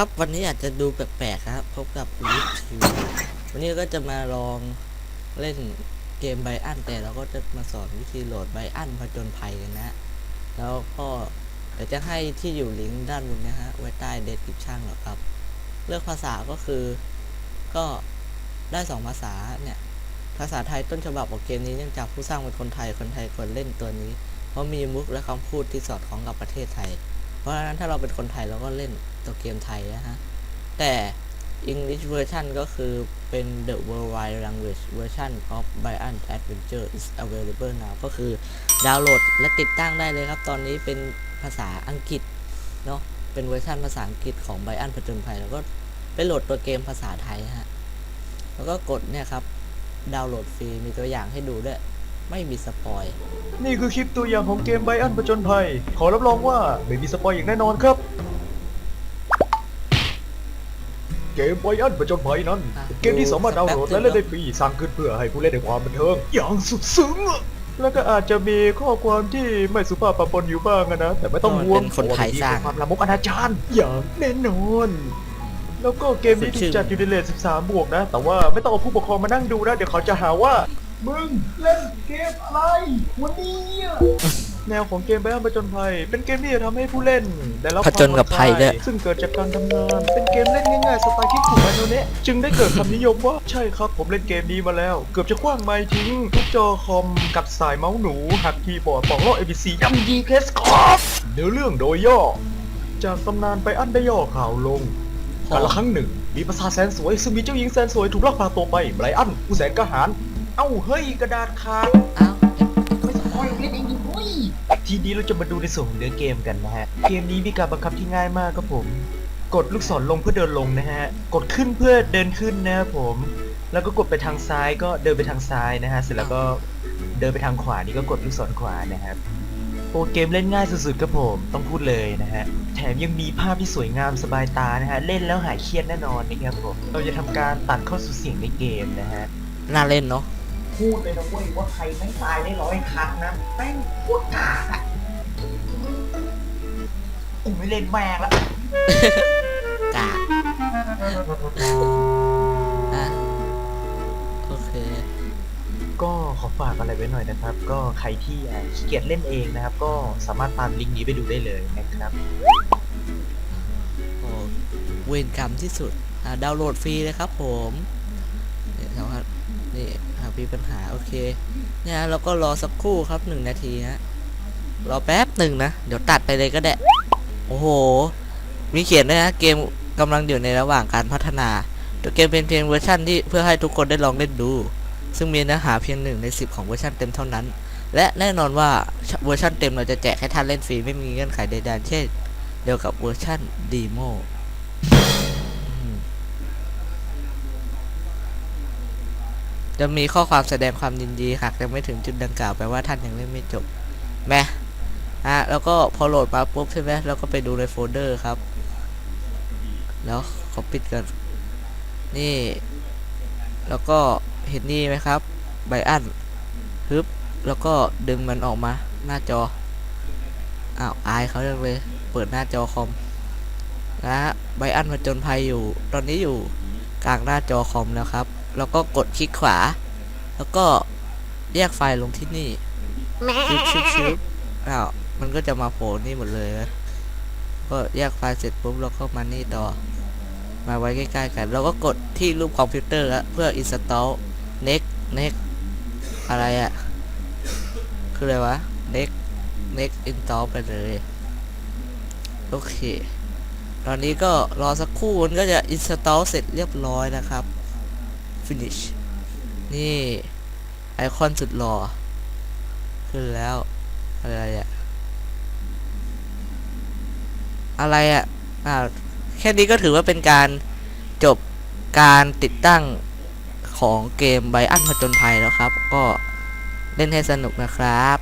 ครับวันนี้อาจจะดูแปลกๆครับพบกับลิฟทีวีวันนี้ก็จะมาลองเล่นเกมไบอันแต่เราก็จะมาสอนวิธีโหลดไบอันผจญภัยกันนะแล้วก็เดี๋ยวจะให้ที่อยู่ลิงก์ด้านบนนะฮะไว้ใต้เดสคริปชั่นหรอกครับ เลือกภาษาก็คือก็ได้สองภาษาเนี่ยภาษาไทยต้นฉบับของเกมนี้เนื่องจากผู้สร้างเป็นคนไทยคนไทยควรเล่นตัวนี้ เพราะมีมุกและคำพูดที่สอดคล้องกับประเทศไทย เพราะฉะนั้นถ้าเราเป็นคนไทยเราก็เล่นตัวเกมไทยนะฮะ แต่ English version ก็คือเป็น the worldwide language version of Bion Adventure is available now ก็คือดาวน์โหลดและติดตั้งได้เลยครับ ตอนนี้เป็นภาษาอังกฤษเนาะ เป็นเวอร์ชันภาษาอังกฤษของ Bion ผจญภัย แล้วก็ไปโหลดตัวเกมภาษาไทยฮะ แล้วก็กดเนี่ยครับ ดาวน์โหลดฟรี มีตัวอย่างให้ดูด้วย ไม่มีสปอย นี่คือคลิปตัวอย่างของเกมไบอันผจญภัย ขอรับรองว่าไม่มีสปอยอย่างแน่นอนครับ เกมไบอันผจญภัยนั้นอะเกมที่สามารถดาวน์โหลดดูสักแป๊บและเล่นได้ฟรีสร้างขึ้นเพื่อให้ผู้เล่นได้ความบันเทิงอย่างสุดซึ้งอะแล้วก็อาจจะมีข้อความที่ไม่สุภาพปะปนอยู่บ้างอะนะ แต่ไม่ต้องห่วงเป็นคนไทยสร้างเพะว่มันมีความละมกอนาจารอย่างแน่นอนแล้วก็เกมนี้ถูกจัดอยู่ในเลท13 บวกนะ แต่ว่าไม่ต้องเอาผู้ปกครองมานั่งดูนะ เดี๋ยวเขาจะหาว่า มึงเล่นเกมอะไรวันนี้อะแนวของเกมไบอันผจญภัย เป็นเกมที่จะทำให้ผู้เล่นได้รับผจญกับภัยด้วยซึ่งเกิดจากการทำงาน เป็นเกมเล่นง่ายๆสไตล์คิดถูกอันโนเนะจึงได้เกิดคำนิยมว่าใช่ครับผมเล่นเกมนี้มาแล้ว เกือบจะคว้างไม้ทิ้งทุกจอคอมกัดสายเมาส์หนูหักคีย์บอร์ดปอกล่อ ABC ย่ำยีเคสคอฟเนื้อเรื่องโดยย่อ จากตำนานไปอันได้ย่อข่าวลงกาลครั้งหนึ่ง มีปราสาทแสนสวยซึ่งมีเจ้าหญิงแสนสวยถูกลักพาตัวไปไบรอันผู้แสนกล้าหาญ เอ้าเฮ้ยกระดาษขาดอ้าวไม่สปอยเล่นเองดิเว้ยทีนี้เราจะมาดูในส่วนของเนื้อเกมกันนะฮะ เกมนี้มีการบังคับที่ง่ายมากครับผม กดลูกศรลงเพื่อเดินลงนะฮะ กดขึ้นเพื่อเดินขึ้นนะครับผม แล้วก็กดไปทางซ้ายก็เดินไปทางซ้ายนะฮะ เสร็จแล้วก็เดินไปทางขวานี่ก็กดลูกศรขวานะครับโอ้เกมเล่นง่ายสุดๆครับผม ต้องพูดเลยนะฮะ แถมยังมีภาพที่สวยงามสบายตานะฮะ เล่นแล้วหายเครียดแน่นอนนะครับผม เราจะทำการตัดเข้าสู่เสียงในเกมนะฮะ น่าเล่นเนาะ พูดเลยนะเว้ยว่าใครไม่ตายได้ร้อยครั้งนะแม่งพูดกากอะกูไม่เล่นแม่งละกากอะโอเค ก็ขอฝากอะไรไว้หน่อยนะครับ ก็ใครที่อะขี้เกียจเล่นเองนะครับ ก็สามารถตามลิงก์นี้ไปดูได้เลยนะครับ โอ้เวรกรรมที่สุดอ่าดาวน์โหลดฟรีเลยครับผมเนี่ยสามารถ นี่หากมีปัญหาโอเค เนี่ยเราก็รอสักครู่ครับหนึ่งนาทีนะรอแป๊บหนึ่งนะ เดี๋ยวตัดไปเลยก็ได้ โอ้โห มีเขียนด้วยนะเกมกำลังอยู่ในระหว่างการพัฒนาตัวเกมเป็นเพียงเวอร์ชันที่เพื่อให้ทุกคนได้ลองเล่นดู ซึ่งมีเนื้อหาเพียงหนึ่งในสิบของเวอร์ชันเต็มเท่านั้น และแน่นอนว่าเวอร์ชันเต็มเราจะแจกให้ท่านเล่นฟรีไม่มีเงื่อนไขใดๆเช่นเดียวกับเวอร์ชันดีโม จะมีข้อความแสดงความยินดีหากยังไม่ถึงจุดดังกล่าวแปลว่าท่านยังเล่นไม่จบแม่อะแล้วก็พอโหลดมาปุ๊บใช่ไหมแล้วก็ไปดูในโฟลเดอร์ครับ แล้วขอปิดกันนี่ แล้วก็เห็นนี่ไหมครับไบอันฮึบแล้วก็ดึงมันออกมาหน้าจออ้าวอายเขาจังเลย เปิดหน้าจอคอมนะฮะไบอันมาจนภัยอยู่ ตอนนี้อยู่กลางหน้าจอคอมแล้วครับ แล้วก็กดคลิกขวา แล้วก็แยกไฟล์ลงที่นี่ชึบชึบชึบอ้าวมันก็จะมาโผล่นี่หมดเลยนะก็แยกไฟล์เสร็จปุ๊บเราก็มานี่ต่อ มาไว้ใกล้ๆกัน เราก็กดที่รูปคอมพิวเตอร์แล้วเพื่อ install next next อะไรอะคืออะไรวะ next next install ไปเลย โอเค ตอนนี้ก็รอสักครู่มันก็จะ install เสร็จเรียบร้อยนะครับ finish นี่ ไอคอนสุดหล่อ ขึ้นแล้ว อะไรอะอะไรอะอ่าแค่นี้ก็ถือว่าเป็นการจบการติดตั้งของเกมไบอันผจญภัยแล้วครับ ก็เล่นให้สนุกนะครับ